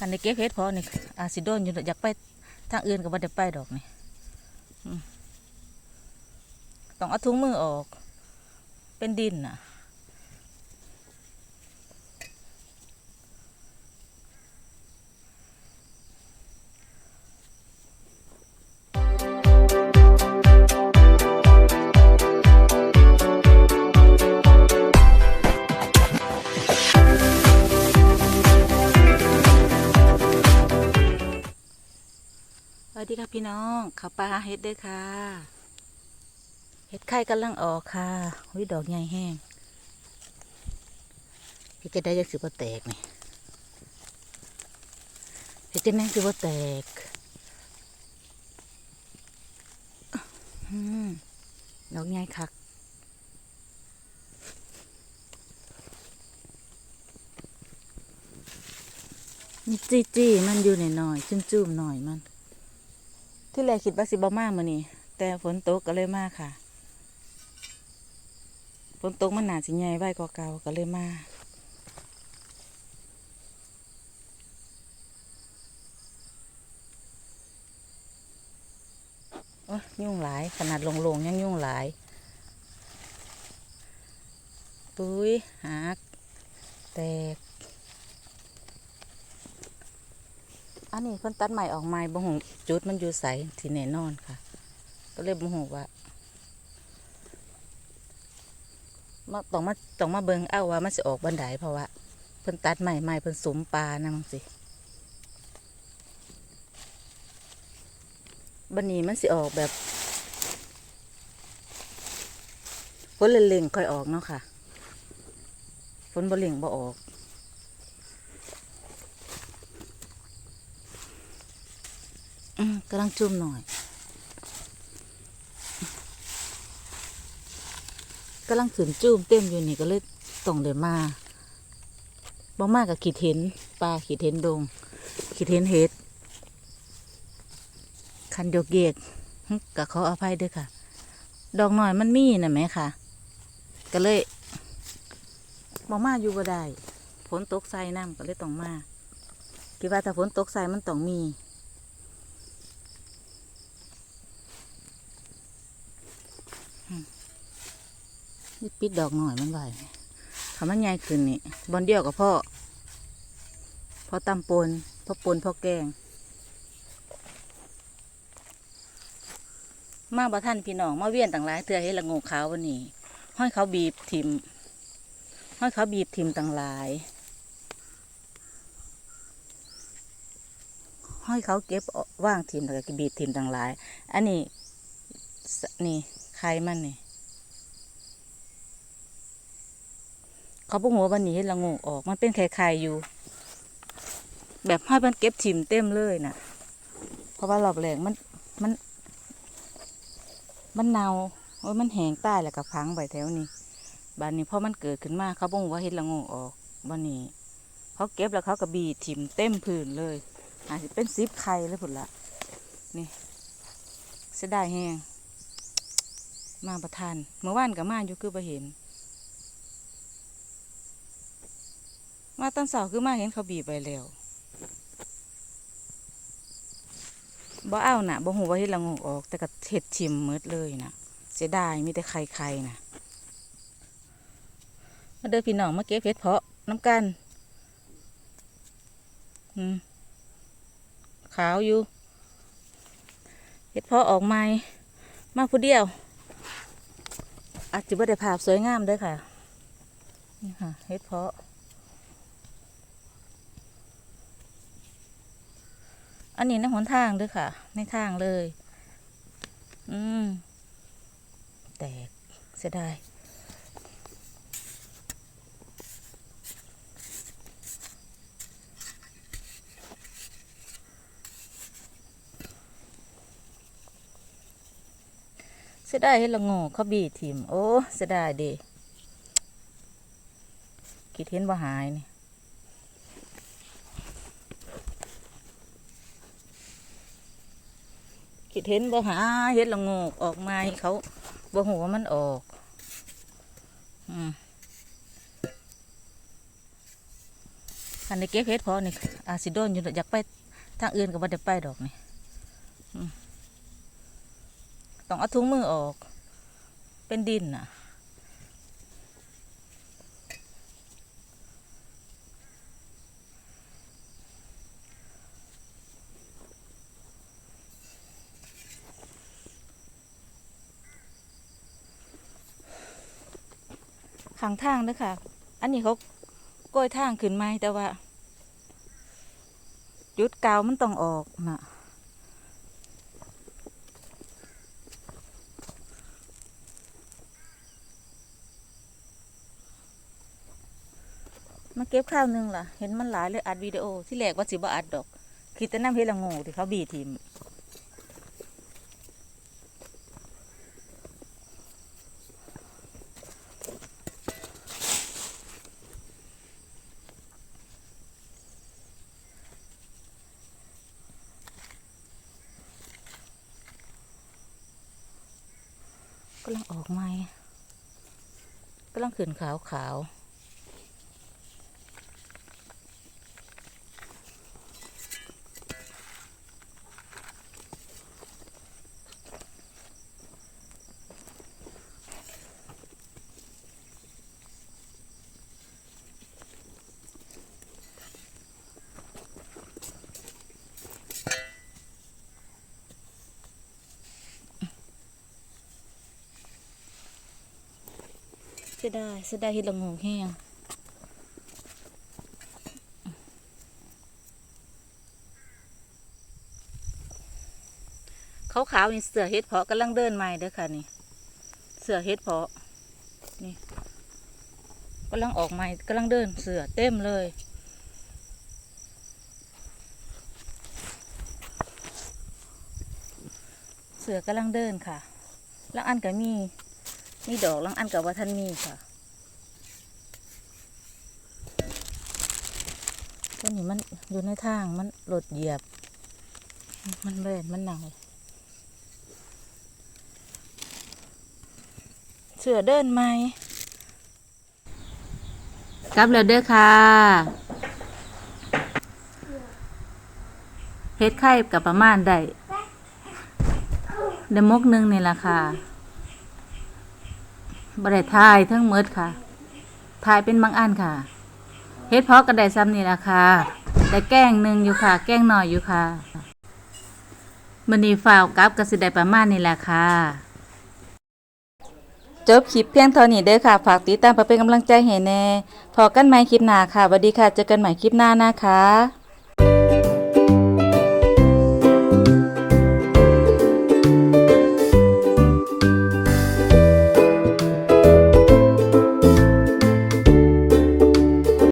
อันนี้เก็บเฮ็ดพอนี่อาซิโดนอยู่อยากไปทางอื่นก็บ่ได้ไปดอกนี่ต้องเอาถุงมือออก เป็นดินน่ะ วัสดีค่ะพี่น้องข้าวปลาเฮ็ดด้วยค่ะเฮ็ดไข่กำลังออกค่ะวิดอกใหญ่แห้งเฮ็ดจะได้จะสิบ่แตกนี่เฮ็ดจะแน่สิบ่แตกดอกใหญ่คักนี่จีจี้ๆมันอยู่หน่อยๆจุ่มๆหน่อยมัน ที่แรกคิดว่าสิบ่มากมื้อนี้แต่ฝนตกก็เลยมาค่ะ ฝนตกมันหนาสิใหญ่ไว้กว่าเก่าก็เลยมาโอ้ยยุ่งหลาย ขนาดลงๆยังยุ่งหลายปุ้ยหักแตก อันนี้เพิ่นตัดใหม่ออกใหม่บ่ฮู้จุดมันอยู่ไสที่แน่นอนค่ะ ก็เลยบ่ฮู้ว่ามาต้องมาต้องมาเบิ่งเอาว่ามันสิออกบันไดเพราะว่าเพิ่นตัดใหม่ใหม่เพิ่นสุมปลานะมังสิบันนี้มันสิออกแบบฝนเล่งๆค่อยออกเนาะค่ะฝนบ่เล่งบ่ออก อืม กำลังจุ่มหน่อยกำลังขืนจุ่มเต็มอยู่นี่ก็เลยต้องเดินมาบ่มากกับขีดเห็นปลาขีดเห็นดง ขีดเห็นเห็ดคันโยกเยกหึก็ขออภัยด้วยค่ะ ดอกหน่อยมันมีนะแหม่ค่ะ ก็เลยบ่มาอยู่บ่ได้ฝนตกใส่น้ำก็เลยต้องมาคิดว่าถ้าฝนตกใส่มันต้องมี ปิดดอกหน่อยมันไหวคำมันใหญ่ขึ้นนี่บอนเดียวกับพ่อพ่อตำปนพ่อปนพ่อแกง มาบ่ท่านพี่น้องมาเวียนต่างหลายเถื่อให้ละงกขาววันนี้ห้อยเขาบีบทิมห้อยเขาบีบทิมต่างหลายห้อยเขาเก็บว่างทิมแล้วก็บีบทิมต่างหลาย อันนี้นี่ใครมันนี่ เขาบอกว่าวันนี้ละโงออกมันเป็นไข่ๆอยู่ แบบให้มันเก็บถิ่มเต็มเลยน่ะ เพราะว่ารอบแรกมันมัน มันเนาโอ้ยมันแหงใต้แล้วก็พังไปแถวนี้บานนี้พอมันเกิดขึ้นมาเขาบอกว่าเห็ดละโงออกวันนี้เขาเก็บแล้วเขาก็บีถิ่มเต็มพื้นเลยอาจจะเป็นซิปไข่เลยผุนละนี่เสียดายแห้งมาประทานเมื่อวานกับมาอยู่คือไปเห็น มาตอนเสาคือมาเห็นเขาบีบไปแล้วบ่เอาน่ะบ่หูว่าเฮ็ดละงกออก แต่ก็เฮ็ดชิมหมืดเลยน่ะ เสียดายมีแต่ไข่ไข่น่ะ มาเด้อพี่น้องมาเก็บเห็ดเพาะน้ำกันอืมขาวอยู่เห็ดเพาะออกใหม่มาผู้เดียว อาจจะบ่ได้ภาพสวยงามด้อค่ะ นี่ค่ะเห็ดเพาะ อันนี้ในหนทางด้วยค่ะ ในทางเลย อืม แตกเสียดายเสียดายเฮ็ดละง่เขาบีทิมโอ้เสียดายเดีคิดเห็นว่าหายนี่ คิดเห็นบ่หาเห็ดละโงกออกมาให้เขาบ่หัวมันออก อืมอันนี้เก็บเห็ดพอนี่อาซิโดนอยู่อยากไปทางอื่นก็บ่ได้ไปดอกนี่ต้องเอาถุงมือออก เป็นดินน่ะ ข้างทางเด้อค่ะ อันนี้เขาโกยทางขึ้นไหมแต่ว่าจุดกาวมันต้องออกนะมาเก็บข้าวหนึงล่ะ เห็นมันหลายเลยอัดวิดีโอที่แรกว่าสิบ่อัดดอก คิดแต่น้ำเฮละโงูที่เขาบีทิม กำลังออกใหม่กำลังขึ้นขาวขาว เสียดายเสียดายเห็ดละโงูแห้งขาวขาวนี่เสือเห็ดเพาะกำลังเดินใหม่เด้อค่ะนี่ เสือเห็ดเพาะนี่กำลังออกใหม่กำลังเดินเสือเต็มเลยเสือกำลังเดินค่ะ แล้วอันก็มี มีดอกลังอันกับว่าท่านมีค่ะตัวนี้มันอยู่ในทางมันหลดเหยียบ มันเล่นมันหนังเสือเดินไหมกลับแล้วเด้อค่ะเฮ็ดไข่กับประมาณได้ได้มกหนึงนี่แหละค่ะ บได้ทายทั้งหมดค่ะทายเป็นบางอันค่ะเฮ็ดเพาะกระไดซ้ำนี่ละค่ะได้แกล้งหนึ่งอยู่ค่ะ แกล้งหน่อยอยู่ค่ะมันนี้ฝ่าวกับกระสิได้ประมาณนี่แหละค่ะ จบคลิปเพียงเท่านี้เด้อค่ะ ฝากติดตามเพื่อเป็นกำลังใจให้แน่ พอกันใหม่คลิปหน้าค่ะสวัสดีค่ะ เจอกันใหม่คลิปหน้านะคะ